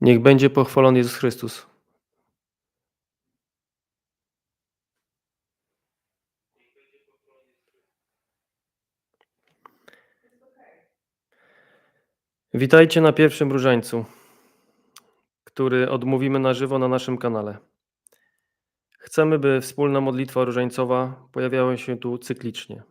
Niech będzie pochwalony Jezus Chrystus. Witajcie na pierwszym różańcu, który odmówimy na żywo na naszym kanale. Chcemy, by wspólna modlitwa różańcowa pojawiała się tu cyklicznie.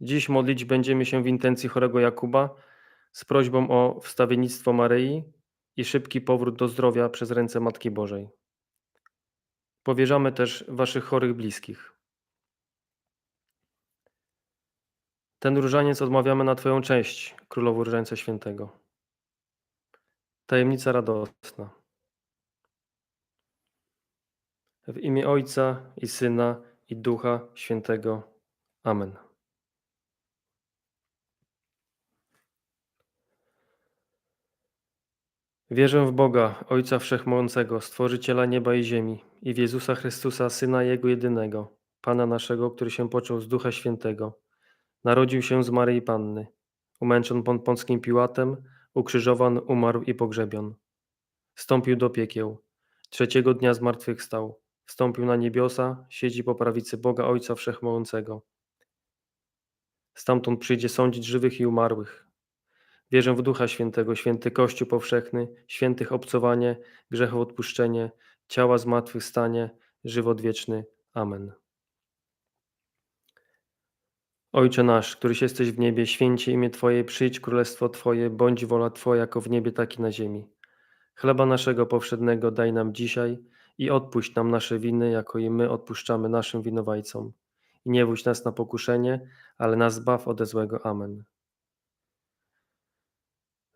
Dziś modlić będziemy się w intencji chorego Jakuba z prośbą o wstawiennictwo Maryi i szybki powrót do zdrowia przez ręce Matki Bożej. Powierzamy też Waszych chorych bliskich. Ten różaniec odmawiamy na Twoją cześć, Królowo Różańca Świętego. Tajemnica radosna. W imię Ojca i Syna i Ducha Świętego. Amen. Wierzę w Boga, Ojca Wszechmogącego, Stworzyciela nieba i ziemi i w Jezusa Chrystusa, Syna Jego jedynego, Pana naszego, który się począł z Ducha Świętego. Narodził się z Maryi Panny. Umęczon pod Piłatem, ukrzyżowan, umarł i pogrzebion. Wstąpił do piekieł. Trzeciego dnia zmartwychwstał. Wstąpił na niebiosa, siedzi po prawicy Boga Ojca Wszechmogącego. Stamtąd przyjdzie sądzić żywych i umarłych. Wierzę w Ducha Świętego, święty Kościół powszechny, świętych obcowanie, grzechów odpuszczenie, ciała zmartwychwstanie, żywot wieczny. Amen. Ojcze nasz, któryś jesteś w niebie, święci imię Twoje, przyjdź królestwo Twoje, bądź wola Twoja jako w niebie, tak i na ziemi. Chleba naszego powszednego daj nam dzisiaj i odpuść nam nasze winy, jako i my odpuszczamy naszym winowajcom. I nie wódź nas na pokuszenie, ale nas zbaw ode złego. Amen.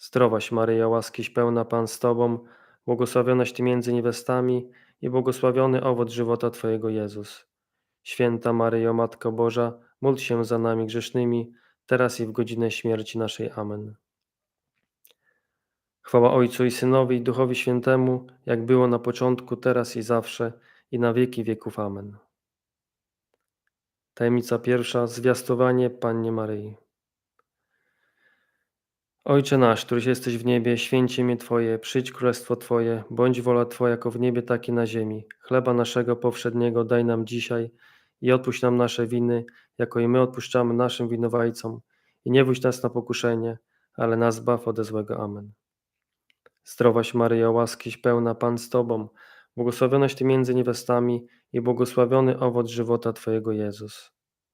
Zdrowaś Maryjo, łaskiś pełna Pan z Tobą, błogosławionaś Ty między niewiastami i błogosławiony owoc żywota Twojego Jezus. Święta Maryjo, Matko Boża, módl się za nami grzesznymi, teraz i w godzinę śmierci naszej. Amen. Chwała Ojcu i Synowi i Duchowi Świętemu, jak było na początku, teraz i zawsze, i na wieki wieków. Amen. Tajemnica pierwsza. Zwiastowanie Pannie Maryi. Ojcze nasz, któryś jesteś w niebie, święcie imię Twoje, przyjdź królestwo Twoje, bądź wola Twoja jako w niebie, tak i na ziemi. Chleba naszego powszedniego daj nam dzisiaj i odpuść nam nasze winy, jako i my odpuszczamy naszym winowajcom. I nie wódź nas na pokuszenie, ale nas zbaw ode złego. Amen. Zdrowaś Maryjo, łaskiś pełna Pan z Tobą, błogosławionaś Ty między niewiastami i błogosławiony owoc żywota Twojego Jezus.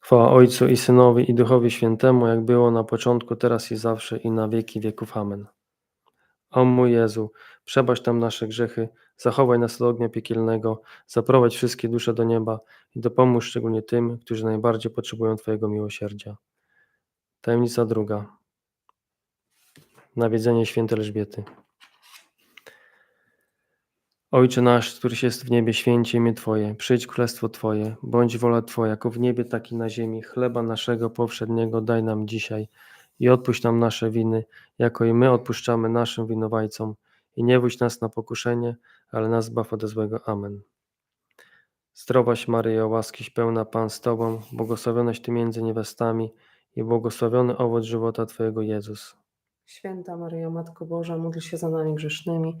Chwała Ojcu i Synowi i Duchowi Świętemu, jak było na początku, teraz i zawsze i na wieki wieków. Amen. O mój Jezu, przebacz tam nasze grzechy, zachowaj nas od ognia piekielnego, zaprowadź wszystkie dusze do nieba i dopomóż szczególnie tym, którzy najbardziej potrzebują Twojego miłosierdzia. Tajemnica druga. Nawiedzenie świętej Elżbiety. Ojcze nasz, któryś jest w niebie, święcie imię Twoje, przyjdź królestwo Twoje, bądź wola Twoja, jako w niebie, tak i na ziemi. Chleba naszego powszedniego daj nam dzisiaj i odpuść nam nasze winy, jako i my odpuszczamy naszym winowajcom. I nie wódź nas na pokuszenie, ale nas zbaw ode złego. Amen. Zdrowaś Maryjo, łaskiś pełna Pan z Tobą, błogosławionaś Ty między niewiastami i błogosławiony owoc żywota Twojego Jezus. Święta Maryjo, Matko Boża, módl się za nami grzesznymi,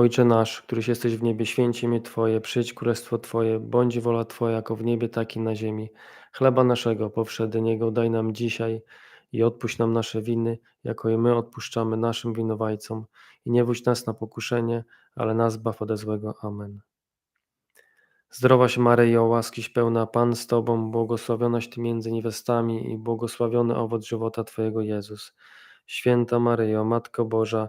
Ojcze nasz, któryś jesteś w niebie, święcie imię Twoje, przyjdź królestwo Twoje, bądź wola Twoja, jako w niebie, tak i na ziemi. Chleba naszego powszedniego daj nam dzisiaj i odpuść nam nasze winy, jako i my odpuszczamy naszym winowajcom. I nie wódź nas na pokuszenie, ale nas zbaw ode złego. Amen. Zdrowaś Maryjo, łaskiś pełna Pan z Tobą, błogosławionaś Ty między niewiastami i błogosławiony owoc żywota Twojego Jezus. Święta Maryjo, Matko Boża,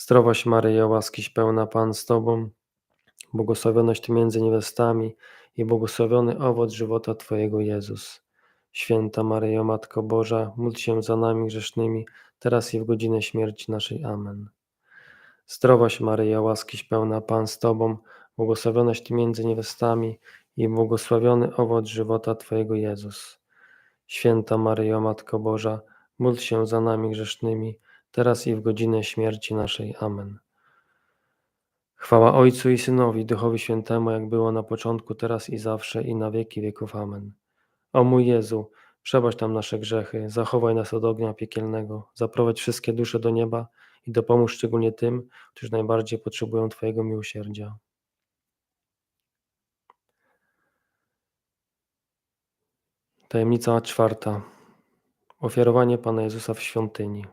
Zdrowaś Maryjo, łaskiś pełna Pan z Tobą, błogosławionaś Ty między niewiastami i błogosławiony owoc żywota Twojego Jezus. Święta Maryjo, Matko Boża, módl się za nami grzesznymi, teraz i w godzinę śmierci naszej. Amen. Zdrowaś Maryjo, łaskiś pełna Pan z Tobą, błogosławionaś Ty między niewiastami i błogosławiony owoc żywota Twojego Jezus. Święta Maryjo, Matko Boża, módl się za nami grzesznymi, teraz i w godzinę śmierci naszej. Amen. Chwała Ojcu i Synowi, Duchowi Świętemu, jak było na początku, teraz i zawsze, i na wieki wieków. Amen. O mój Jezu, przebacz nam nasze grzechy, zachowaj nas od ognia piekielnego, zaprowadź wszystkie dusze do nieba i dopomóż szczególnie tym, którzy najbardziej potrzebują Twojego miłosierdzia. Tajemnica czwarta. Ofiarowanie Pana Jezusa w świątyni.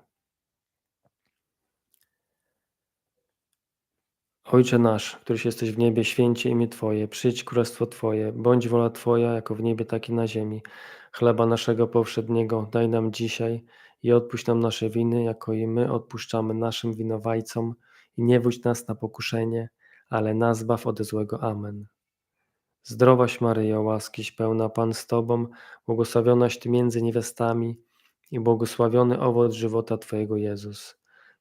Ojcze nasz, któryś jesteś w niebie, święcie imię Twoje, przyjdź królestwo Twoje, bądź wola Twoja, jako w niebie, tak i na ziemi. Chleba naszego powszedniego daj nam dzisiaj i odpuść nam nasze winy, jako i my odpuszczamy naszym winowajcom i nie wódź nas na pokuszenie, ale nas zbaw ode złego. Amen. Zdrowaś Maryjo, łaskiś pełna Pan z Tobą, błogosławionaś Ty między niewiastami i błogosławiony owoc żywota Twojego Jezus.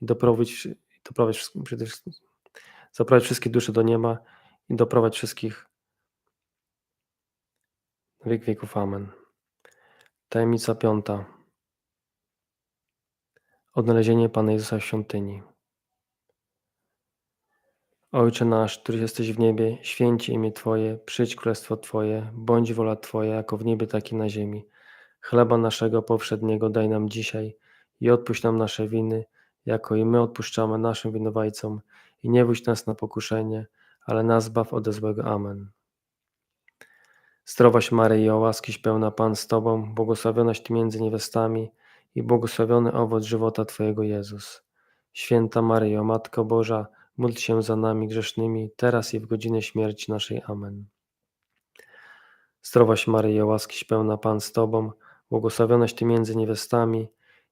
i i doprowadź przede wszystkim, wszystkie dusze do nieba i doprowadź wszystkich wiek wieków. Amen. Tajemnica piąta. Odnalezienie Pana Jezusa w świątyni. Ojcze nasz, który jesteś w niebie, święci imię Twoje, przyjdź królestwo Twoje, bądź wola Twoja, jako w niebie, tak i na ziemi. Chleba naszego powszedniego daj nam dzisiaj i odpuść nam nasze winy, jako i my odpuszczamy naszym winowajcom. I nie wódź nas na pokuszenie, ale nas zbaw ode złego. Amen. Zdrowaś Maryjo, łaskiś pełna Pan z Tobą, błogosławionaś Ty między niewiastami i błogosławiony owoc żywota Twojego Jezus. Święta Maryjo, Matko Boża, módl się za nami grzesznymi, teraz i w godzinę śmierci naszej. Amen. Zdrowaś Maryjo, łaskiś pełna Pan z Tobą, błogosławionaś Ty między niewiastami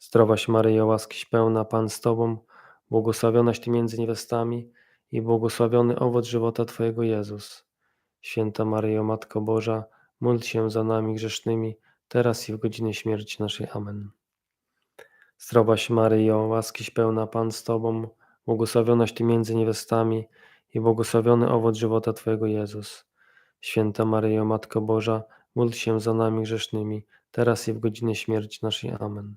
Zdrowaś Maryjo, łaskiś pełna Pan z Tobą, błogosławionaś Ty między niewiastami i błogosławiony owoc żywota Twojego Jezus. Święta Maryjo, Matko Boża, módl się za nami grzesznymi, teraz i w godzinę śmierci naszej. Amen. Zdrowaś Maryjo, łaskiś pełna Pan z Tobą, błogosławionaś Ty między niewiastami i błogosławiony owoc żywota Twojego Jezus. Święta Maryjo, Matko Boża, módl się za nami grzesznymi, teraz i w godzinę śmierci naszej. Amen.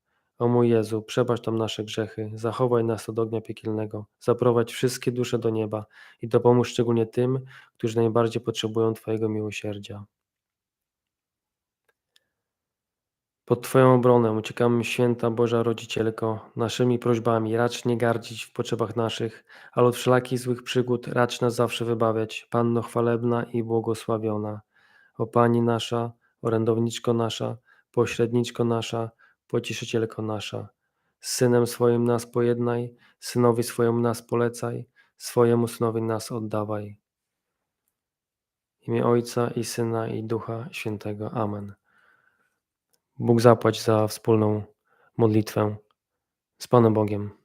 O mój Jezu, przebacz tam nasze grzechy, zachowaj nas od ognia piekielnego, zaprowadź wszystkie dusze do nieba i dopomóż szczególnie tym, którzy najbardziej potrzebują Twojego miłosierdzia. Pod Twoją obronę uciekamy, święta Boża Rodzicielko, naszymi prośbami racz nie gardzić w potrzebach naszych, ale od wszelakich złych przygód racz nas zawsze wybawiać, Panno chwalebna i błogosławiona. O Pani nasza, orędowniczko nasza, pośredniczko nasza, pocieszycielko nasza. Z Synem swoim nas pojednaj, Synowi swojemu nas polecaj, swojemu Synowi nas oddawaj. W imię Ojca i Syna i Ducha Świętego. Amen. Bóg zapłać za wspólną modlitwę z Panem Bogiem.